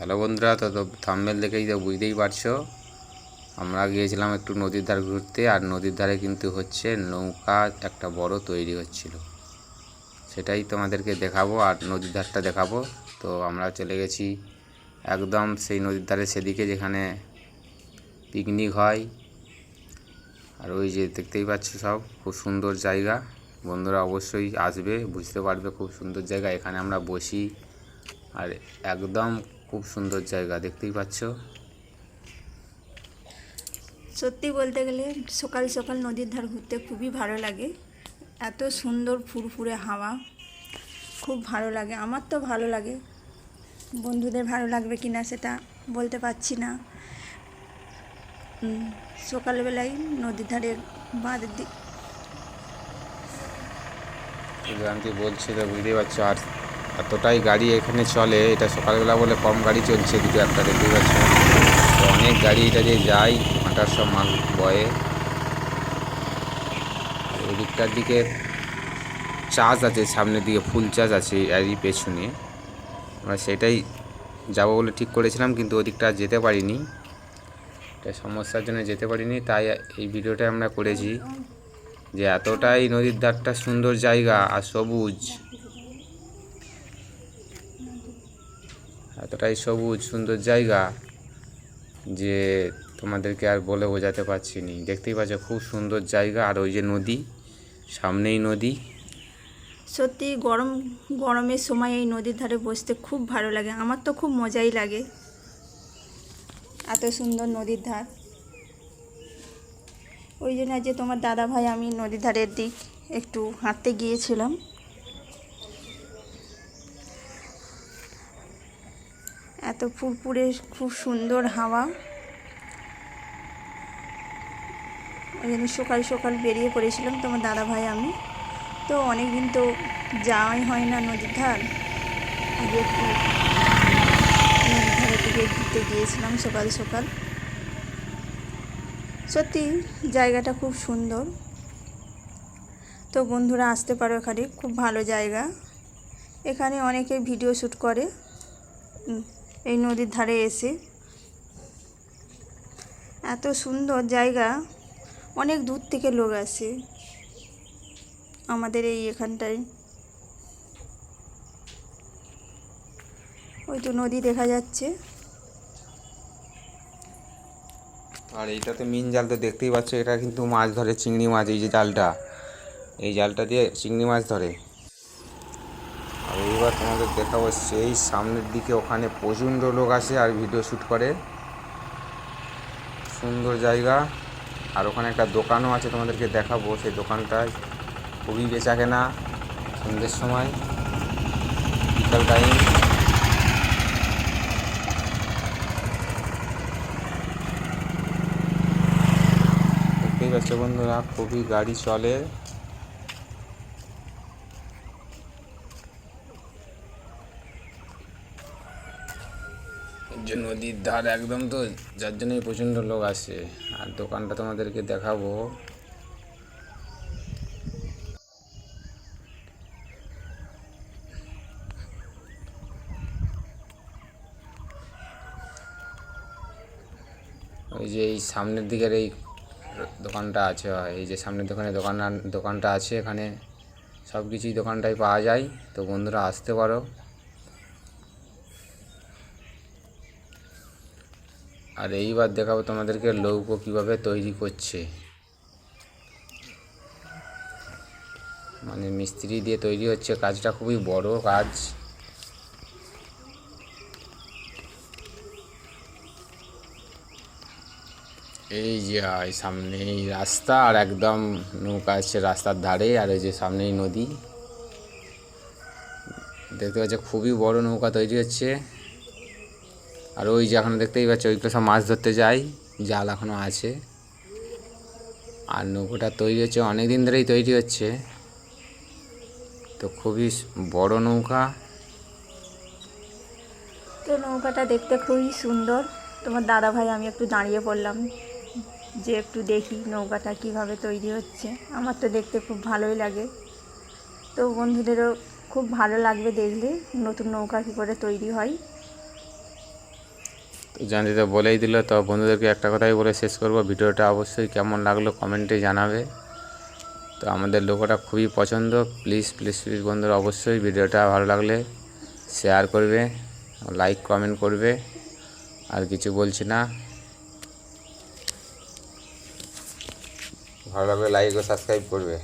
Hello বন্ধুরা, তো তো থাম্বেল দেখেই তো বুঝতেই পারছ। আমরা গিয়েছিলাম একটু নদীর ধার ঘুরতে, আর নদীর ধারে কিন্তু হচ্ছে নৌকা একটা বড় তৈরি হচ্ছিল। সেটাই তোমাদেরকে দেখাবো, আর নদীর ধারটা দেখাবো। তো আমরা চলে গেছি একদম সেই নদীর ধারে সেদিকে যেখানে পিকনিক হয়। আর ওই যে দেখতেই পাচ্ছ সব, খুব সুন্দর জায়গা। বন্ধুরা অবশ্যই আসবে, বুঝতে পারবে খুব সুন্দর জায়গা। এখানে আমরা বসি, আর একদম খুব সুন্দর জায়গা দেখতেই পাচ্ছ। সত্যি বলতে গেলে সকাল সকাল নদীর ধার ঘুরতে খুবই ভালো লাগে। এত সুন্দর ফুরফুরে হাওয়া খুব ভালো লাগে আমার তো ভালো লাগে। বন্ধুদের ভালো লাগবে কি না সেটা বলতে পারছি না। সকালবেলায় নদীর ধারে বাঁধের দিক আমি বলছি তো বুঝতেই পারছ আর এতটাই গাড়ি এখানে চলে, এটা সকালবেলা বলে কম গাড়ি চলছে দুটো একটা দেখতেই পাচ্ছ। অনেক গাড়ি এটা যে যায়, হাঁটার সব মাল বয়ে। আর ওই দিকটার দিকে চাষ আছে, সামনের দিকে ফুল চাষ আছে এরই পেছনে। আমরা সেটাই যাব বলে ঠিক করেছিলাম, কিন্তু ওদিকটা যেতে পারিনি। এটা সমস্যার জন্য যেতে পারিনি, তাই এই ভিডিওটা আমরা করেছি। যে এতটাই নদীর ধারটা সুন্দর জায়গা আর সবুজ। এতটাই সবুজ, সুন্দর জায়গা যে তোমাদেরকে আর বলে বোঝাতে পারছি নি। দেখতেই পাচ্ছ খুব সুন্দর জায়গা। আর ওই যে নদী, সামনেই নদী। সত্যি গরম, গরমের সময় এই নদীর ধারে বসতে খুব ভালো লাগে। আমার তো খুব মজাই লাগে এত সুন্দর নদীর ধার। ওই জন্য যে তোমার দাদা ভাই আমি নদীর ধারের দিক একটু হাঁটতে গিয়েছিলাম। এত ফুরফুরে খুব সুন্দর হাওয়া। ওই জন্য সকাল সকাল বেরিয়ে পড়েছিলাম তোমার দাদা ভাই আমি। তো অনেক দিন তো যাওয়াই হয় না নদীর ধার। আগে নদীর দিকে ঘুরতে গিয়েছিলাম সকাল সকাল। সত্যি জায়গাটা খুব সুন্দর। তো বন্ধুরা আসতে পারো এখানে, খুব ভালো জায়গা। এখানে অনেকে ভিডিও শ্যুট করে। এই নদীর ধারে এসে। এত সুন্দর জায়গা, অনেক দূর থেকে লোক আসে আমাদের এই এখানটায়। ওই তো নদী দেখা যাচ্ছে। আর এইটাতে মিন জাল তো দেখতেই পাচ্ছ, এটা কিন্তু মাছ ধরে, চিংড়ি মাছ, এই যে জালটা। এই জালটা দিয়ে চিংড়ি মাছ ধরে। এইবার তোমাদের দেখাবো সেই সামনের দিকে ওখানে প্রচণ্ড লোক আসে আর ভিডিও শ্যুট করে। সুন্দর জায়গা। আর ওখানে একটা দোকানও আছে তোমাদেরকে দেখাবো। সেই দোকানটায় খুবই বেচা কেনা সন্ধ্যের সময়। বিকাল টাইম বন্ধুরা, খুবই গাড়ি চলে। যে নদীর ধার একদম তো, যার জন্যই প্রচণ্ড লোক আসে। আর দোকানটা তোমাদেরকে দেখাবো। ওই যে এই সামনের দিকের এই দোকানটা আছে, এই যে সামনের দোকানে দোকান দোকানটা আছে এখানে। সব কিছুই দোকানটায় পাওয়া যায়। তো বন্ধুরা, আসতে পারো। আর এইবার দেখাবো তোমাদেরকে লৌকো কীভাবে তৈরি করছে। মানে মিস্ত্রি দিয়ে তৈরি হচ্ছে, কাজটা খুবই বড় কাজ। এই যে, এই সামনে এই রাস্তা আর একদম নৌকা আছে রাস্তার ধারে আর এই যে সামনেই নদী। দেখতে পাচ্ছ খুবই বড় নৌকা তৈরি হচ্ছে। আর ওই যে এখন দেখতেই পাচ্ছ ওইগুলো সব মাছ ধরতে যাই, জাল এখনও আছে। আর নৌকোটা তৈরি হচ্ছে অনেক দিন ধরেই তৈরি হচ্ছে। তো খুবই বড় নৌকা। তো নৌকাটা দেখতে খুবই সুন্দর। তোমার দাদা ভাই আমি একটু দাঁড়িয়ে পড়লাম, যে একটু দেখি নৌকাটা কীভাবে তৈরি হচ্ছে। আমার তো দেখতে খুব ভালোই লাগে। তো বন্ধুদেরও খুব ভালো লাগবে দেখলে নতুন নৌকা কী করে তৈরি হয়। তো জানতে তো বলেই দিল। তো বন্ধুদেরকে একটা কথাই বলে শেষ করব। ভিডিওটা অবশ্যই কেমন লাগল কমেন্টে জানাবে। তো আমাদের লোগোটা খুবই পছন্দ। প্লিজ প্লিজ প্লিজ বন্ধুরা, অবশ্যই ভিডিওটা ভালো লাগলে শেয়ার করবে, লাইক, কমেন্ট করবে। আর কিছু বলছি না। ভালো লাগলে লাইক ও সাবস্ক্রাইব করবে।